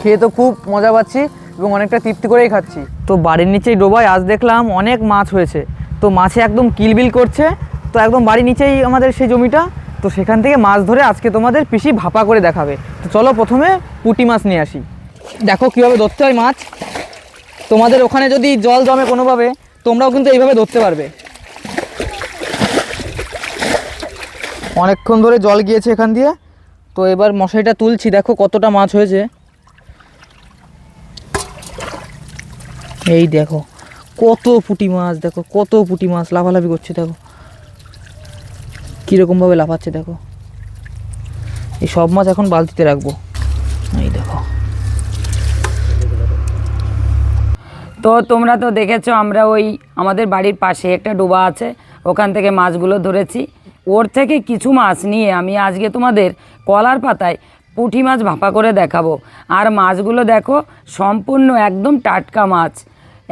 খেয়ে তো খুব মজা পাচ্ছি এবং অনেকটা তৃপ্তি করেই খাচ্ছি। তো বাড়ির নিচেই ডোবায়, আজ দেখলাম অনেক মাছ হয়েছে। তো মাছে একদম কিলবিল করছে, তো একদম বাড়ির নিচেই আমাদের সেই জমিটা। তো সেখান থেকে মাছ ধরে আজকে তোমাদের পিসি ভাপা করে দেখাবে। তো চলো প্রথমে পুঁটি মাছ নিয়ে আসি। দেখো কীভাবে ধরতে হয় মাছ। তোমাদের ওখানে যদি জল জমে কোনোভাবে, তোমরাও কিন্তু এইভাবে ধরতে পারবে। অনেকক্ষণ ধরে জল গিয়েছে এখান দিয়ে। তো এবার মশারিটা তুলছি, দেখো কতটা মাছ হয়েছে। এই দেখো, কত পুঁটি মাছ, দেখো, কত পুঁটি মাছ লাফালাফি করছে, দেখো। কীরকমভাবে লাফাচ্ছে, দেখো। এই সব মাছ এখন বালতিতে রাখব। এই দেখো। তো তোমরা তো দেখেছ, আমরা ওই আমাদের বাড়ির পাশে একটা ডোবা আছে, ওখান থেকে মাছগুলো ধরেছি। ওর থেকে কিছু মাছ নিয়ে আমি আজকে তোমাদের কলার পাতায় পুঁটি মাছ ভাপা করে দেখাবো। আর মাছগুলো দেখো, সম্পূর্ণ একদম টাটকা মাছ,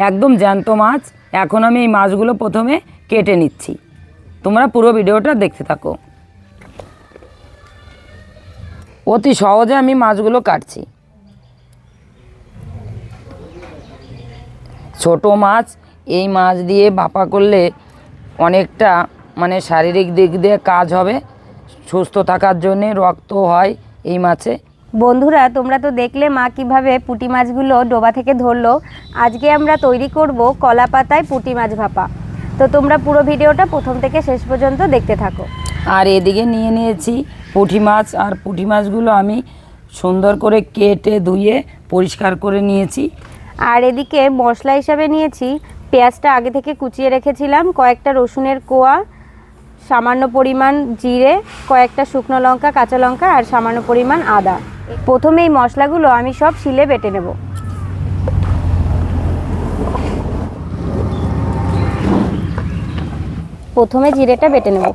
একদম জ্যান্ত মাছ। এখন আমি এই মাছগুলো প্রথমে কেটে নিচ্ছি। তোমরা পুরো ভিডিওটা দেখতে থাকো। অতি সহজে আমি মাছগুলো কাটছি। ছোট মাছ এই মাছ দিয়ে বাপা করলে অনেকটা মানে শারীরিক দিক দিয়ে কাজ হবে। সুস্থ থাকার জন্যে রক্ত হয় এই মাছে। বন্ধুরা তোমরা তো দেখলে মা কীভাবে পুঁটি মাছগুলো ডোবা থেকে ধরলো। আজকে আমরা তৈরি করব কলা পাতায় পুঁটি মাছ ভাপা। তো তোমরা পুরো ভিডিওটা প্রথম থেকে শেষ পর্যন্ত দেখতে থাকো। আর এদিকে নিয়ে নিয়েছি পুঁটি মাছ। আর পুঁটি মাছগুলো আমি সুন্দর করে কেটে ধুয়ে পরিষ্কার করে নিয়েছি। আর এদিকে মশলা হিসাবে নিয়েছি। পেঁয়াজটা আগে থেকে কুচিয়ে রেখেছিলাম, কয়েকটা রসুনের কোয়া, সামান্য পরিমাণ জিরে, কয়েকটা শুকনো লঙ্কা, কাঁচা লঙ্কা আর সামান্য পরিমাণ আদা। প্রথমে এই মশলাগুলো আমি সব শিলে বেটে নেব। প্রথমে জিরেটা বেটে নেব।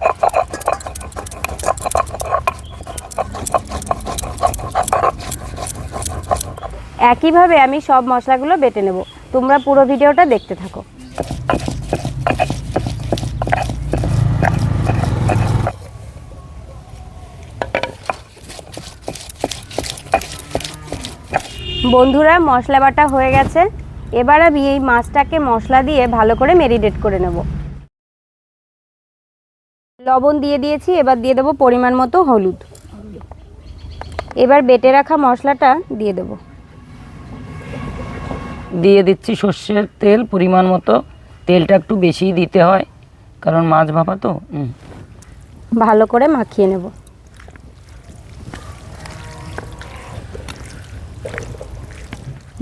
একইভাবে আমি সব মশলাগুলো বেটে নেব। তোমরা পুরো ভিডিওটা দেখতে থাকো। বন্ধুরা, মশলা বাটা হয়ে গেছে। এবার আমি এই মাছটাকে মশলা দিয়ে ভালো করে মেরিনেট করে নেব। লবণ দিয়ে দিয়েছি, এবার দিয়ে দেবো পরিমাণ মতো হলুদ। এবার বেটে রাখা মশলাটা দিয়ে দেবো। দিয়ে দিচ্ছি সর্ষের তেল, পরিমাণ মতো। তেলটা একটু বেশিই দিতে হয়, কারণ মাছ ভাপা তো। ভালো করে মাখিয়ে নেব।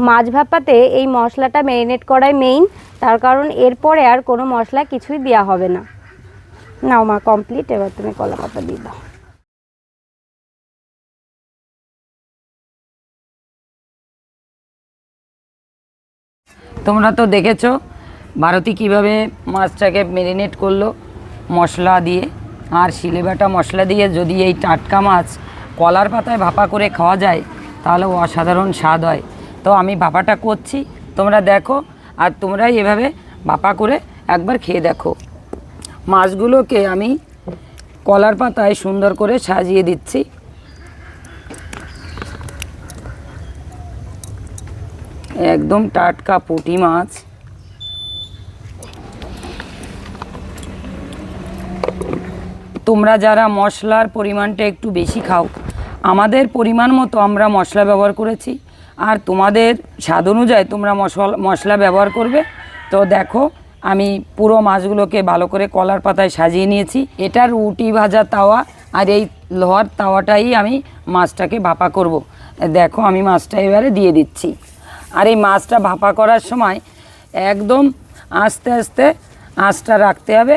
মাছ ভাপাতে এই মশলাটা ম্যারিনেট করাই মেইন তার কারণ এরপরে আর কোনো মশলা কিছুই দেওয়া হবে না। নাও মা কমপ্লিট এবার তুমি কলা পাতা দিয়ে দাও। তোমরা তো দেখেছ, ভারতী কীভাবে মাছটাকে মেরিনেট করল মশলা দিয়ে। আর শিলেবাটা মশলা দিয়ে যদি এই টাটকা মাছ কলার পাতায় ভাপা করে খাওয়া যায়, তাহলে অসাধারণ স্বাদ হয়। তো আমি ভাপাটা করছি, তোমরা দেখো, আর তোমরাই এভাবে ভাপা করে একবার খেয়ে দেখো। মাছগুলোকে আমি কলার পাতায় সুন্দর করে সাজিয়ে দিচ্ছি। একদম টাটকা পুঁটি মাছ। তোমরা যারা মশলার পরিমাণটা একটু বেশি খাও, আমাদের পরিমাণ মতো আমরা মশলা ব্যবহার করেছি। আর তোমাদের স্বাদ অনুযায়ী তোমরা মশলা মশলা ব্যবহার করবে। তো দেখো, আমি পুরো মাছগুলোকে ভালো করে কলার পাতায় সাজিয়ে নিয়েছি। এটা রুটি ভাজা তাওয়া আর এই লোহার তাওয়াটাই আমি মাছটাকে ভাপা করব। দেখো, আমি মাছটা এবারে দিয়ে দিচ্ছি। আর এই মাছটা ভাপা করার সময় একদম আস্তে আস্তে আঁচটা রাখতে হবে।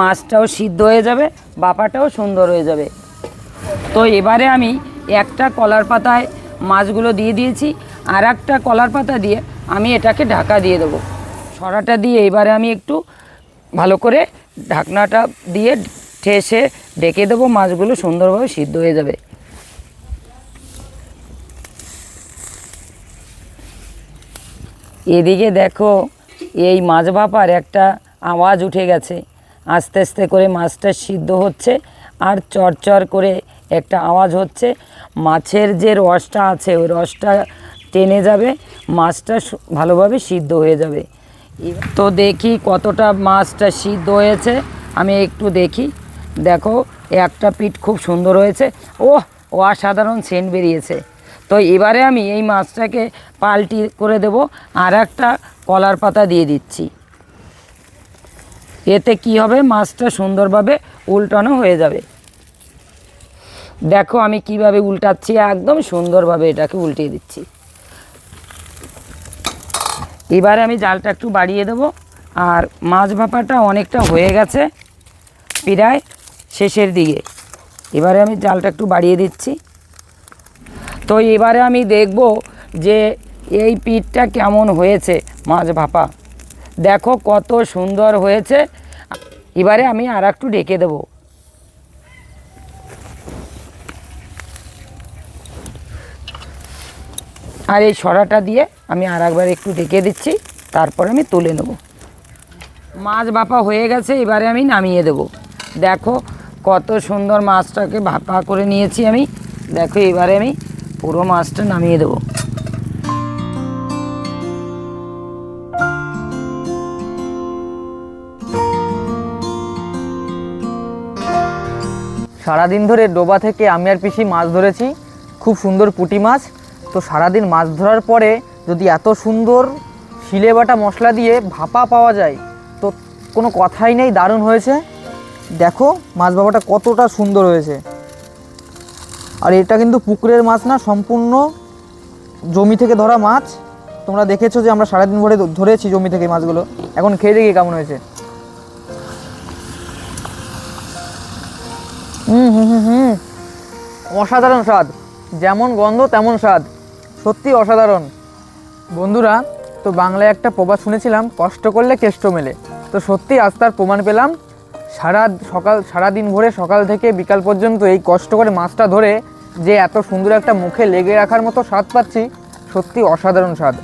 মাছটাও সিদ্ধ হয়ে যাবে বাপাটাও সুন্দর হয়ে যাবে। তো এবারে আমি একটা কলার পাতায় মাছগুলো দিয়ে দিয়েছি আর একটা কলার পাতা দিয়ে আমি এটাকে ঢাকা দিয়ে দেবো। সরাটা দিয়ে এবারে আমি একটু ভালো করে ঢাকনাটা দিয়ে ঠেসে ডেকে দেবো, মাছগুলো সুন্দরভাবে সিদ্ধ হয়ে যাবে। এদিকে দেখো, এই মাছ ভাপার একটা আওয়াজ উঠে গেছে। আস্তে আস্তে করে মাছটা সিদ্ধ হচ্ছে আর চরচর করে একটা আওয়াজ হচ্ছে। মাছের যে রসটা আছে, ওই রসটা টেনে যাবে, মাছটা ভালোভাবে সিদ্ধ হয়ে যাবে। তো দেখি কতটা মাছটা সিদ্ধ হয়েছে, আমি একটু দেখি। দেখো, একটা পিঠ খুব সুন্দর হয়েছে। ও অসাধারণ সেন্ট বেরিয়েছে। তো এবারে আমি এই মাছটাকে পাল্টি করে দেব, আর একটা কলার পাতা দিয়ে দিচ্ছি। এতে কি হবে? মাছটা সুন্দরভাবে উল্টানো হয়ে যাবে। দেখো আমি কীভাবে উল্টাচ্ছি, একদম সুন্দরভাবে এটাকে উল্টিয়ে দিচ্ছি। এবারে আমি জালটা একটু বাড়িয়ে দেবো, আর মাছ ভাপাটা অনেকটা হয়ে গেছে, প্রায় শেষের দিকে। এবারে আমি জালটা একটু বাড়িয়ে দিচ্ছি। তো এবারে আমি দেখব যে এই পিঠটা কেমন হয়েছে, মাছ ভাপা। দেখো কত সুন্দর হয়েছে। এবারে আমি আর একটু ডেকে দেবো। আর এই সরাটা দিয়ে আমি আর একবার একটু ডেকে দিচ্ছি, তারপর আমি তুলে নেব। মাছ ভাপা হয়ে গেছে, এবারে আমি নামিয়ে দেব। দেখো কত সুন্দর মাছটাকে ভাপা করে নিয়েছি আমি। দেখো এবারে আমি পুরো মাছটা নামিয়ে দেবো। সারাদিন ধরে ডোবা থেকে আমি আর পিসি মাছ ধরেছি, খুব সুন্দর পুঁটি মাছ। তো সারাদিন মাছ ধরার পরে যদি এত সুন্দর শিলে বাটা মশলা দিয়ে ভাপা পাওয়া যায়, তো কোনো কথাই নেই, দারুণ হয়েছে। দেখো মাছ ভাপাটা কতটা সুন্দর হয়েছে। আর এটা কিন্তু পুকুরের মাছ না, সম্পূর্ণ জমি থেকে ধরা মাছ। তোমরা দেখেছ যে আমরা সারাদিন ভরে ধরেছি জমি থেকে মাছগুলো। এখন খেয়ে দেখি কেমন হয়েছে। হুম হুম হুম হুম। অসাধারণ স্বাদ। যেমন গন্ধ, তেমন স্বাদ। সত্যি অসাধারণ। বন্ধুরা, তো বাংলায় একটা প্রবাদ শুনেছিলাম, কষ্ট করলে কেষ্ট মেলে। তো সত্যি আজ তার প্রমাণ পেলাম। সারা সকাল, সারা দিন ভরে সকাল থেকে বিকাল পর্যন্ত এই কষ্ট করে মাছটা ধরে যে এত সুন্দর একটা মুখে লেগে রাখার মতো স্বাদ পাচ্ছি, সত্যি অসাধারণ স্বাদ।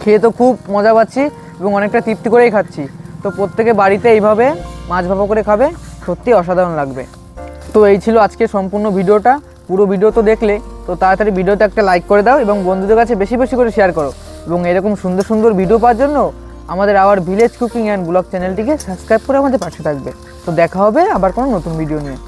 খেয়ে তো খুব মজা পাচ্ছি এবং অনেকটা তৃপ্তি করেই খাচ্ছি। তো প্রত্যেকে বাড়িতে এইভাবে মাছ ভাপা করে খাবে, সত্যি অসাধারণ লাগবে। তো এই ছিল আজকে সম্পূর্ণ ভিডিওটা। পুরো ভিডিও তো দেখলে, তো তাড়াতাড়ি ভিডিওতে একটা লাইক করে দাও এবং বন্ধুদের কাছে বেশি বেশি করে শেয়ার করো। এবং এরকম সুন্দর সুন্দর ভিডিও পাওয়ার জন্য আমাদের our village cooking and blog চ্যানেলটিকে সাবস্ক্রাইব করে আমাদের পাশে থাকবে। তো দেখা হবে আবার কোনো নতুন ভিডিও নিয়ে।